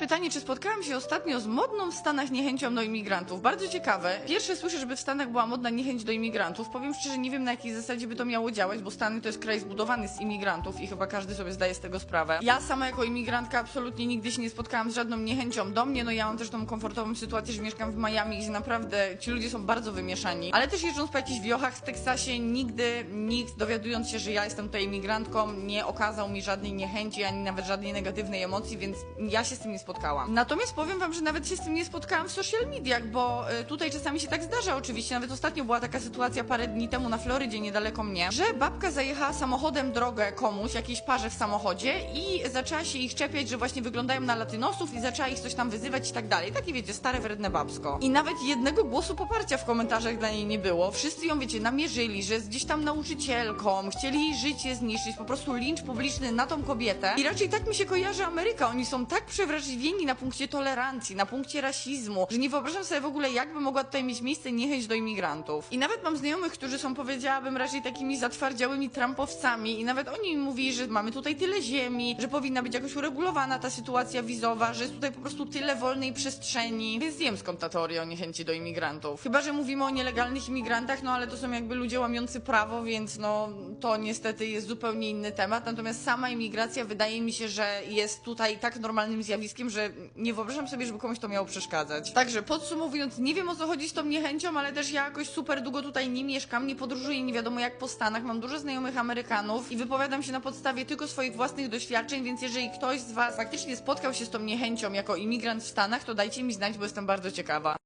pytanie, czy spotkałam się ostatnio z modną w Stanach niechęcią do imigrantów. Bardzo ciekawe. Pierwsze słyszę, żeby w Stanach była modna niechęć do imigrantów. Powiem szczerze, nie wiem na jakiej zasadzie by to miało działać, bo Stany to jest kraj zbudowany z imigrantów i chyba każdy sobie zdaje z tego sprawę. Ja sama jako imigrantka absolutnie nigdy się nie spotkałam z żadną niechęcią do mnie. No ja mam też tą komfortową sytuację, że mieszkam w Miami, gdzie naprawdę ci ludzie są bardzo wymieszani. Ale też jeżdżąc po jakichś wiochach w Teksasie, nigdy nikt dowiadując się, że ja jestem tutaj imigrantką, nie okazał mi żadnej niechęci, ani nawet żadnej negatywnej emocji, więc ja się z tym nie spotkałam. Natomiast powiem wam, że nawet się z tym nie spotkałam w social mediach, bo y, tutaj czasami się tak zdarza oczywiście. Nawet ostatnio była taka sytuacja parę dni temu na Florydzie, niedaleko mnie, że babka zajechała samochodem drogę komuś, jakiejś parze w samochodzie i zaczęła się ich czepiać, że właśnie wyglądają na latynosów i zaczęła ich coś tam wyzywać i tak dalej. Takie wiecie, stare wredne babsko. I nawet jednego głosu poparcia w komentarzach dla niej nie było. Wszyscy ją, wiecie, namierzyli, że jest gdzieś tam nauczycielką, chcieli jej życie zniszczyć, po prostu lincz publiczny na tą kobietę. I raczej tak mi się kojarzy Ameryka. Oni są tak przewrażliwieni na punkcie tolerancji, na punkcie rasizmu, że nie wyobrażam sobie w ogóle, jakby mogła tutaj mieć miejsce niechęć do imigrantów. I nawet mam znajomych, którzy są, powiedziałabym, raczej takimi zatwardziałymi trampowcami i nawet oni mi mówili, że mamy tutaj tyle ziemi, że powinna być jakoś uregulowana ta sytuacja wizowa, że jest tutaj po prostu tyle wolnej przestrzeni. Więc wiem skąd ta teoria o niechęci do imigrantów. Chyba, że mówimy o nielegalnych imigrantach, no ale to są jakby ludzie łamiący prawo, więc no to niestety jest zupełnie inny temat. Natomiast sama imigracja wydaje mi się, że jest tutaj tak normalnym zjawiskiem, że nie wyobrażam sobie, żeby komuś to miało przeszkadzać. Także podsumowując, nie wiem o co chodzi z tą niechęcią, ale też ja jakoś super długo tutaj nie mieszkam, nie podróżuję nie wiadomo jak po Stanach, mam dużo znajomych Amerykanów i wypowiadam się na podstawie tylko swoich własnych doświadczeń, więc jeżeli ktoś z Was faktycznie spotkał się z tą niechęcią jako imigrant w Stanach, to dajcie mi znać, bo jestem bardzo ciekawa.